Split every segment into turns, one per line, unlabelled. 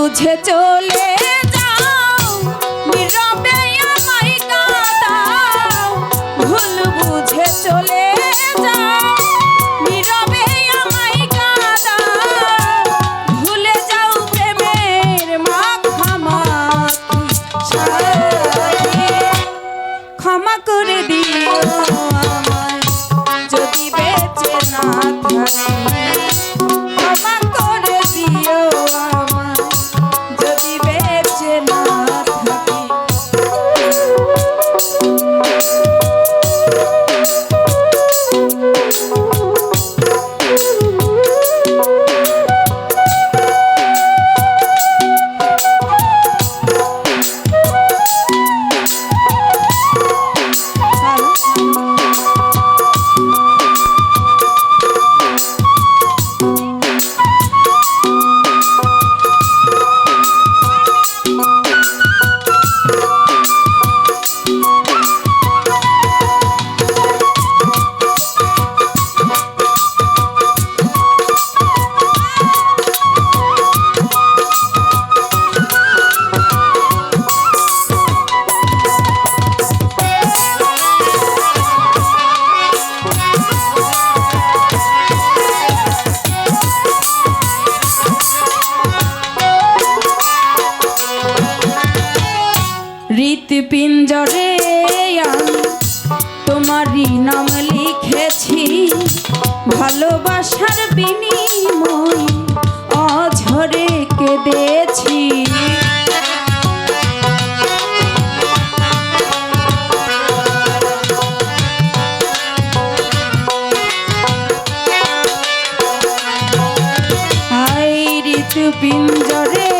বুঝে চলে রে তোমারই লিখেছি ভালোবাসার বিনিময় অঝরে কেঁদেছি। পিঞ্জরে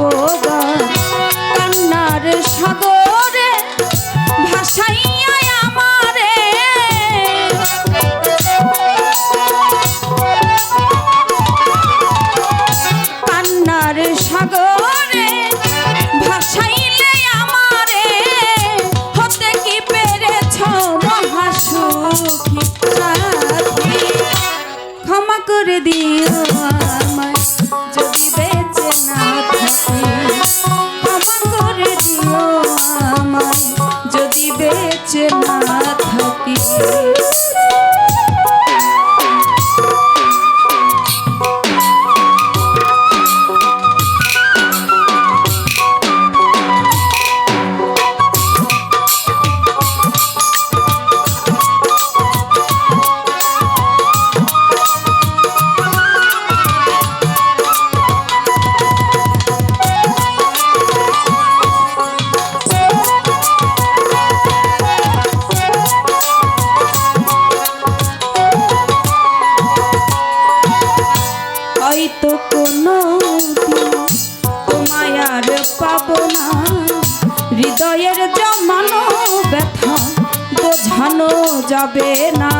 Oh. চেনা থাকি যাবে না।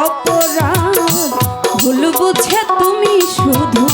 অপরাধ ভুল বুঝে তুমি শুধু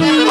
see.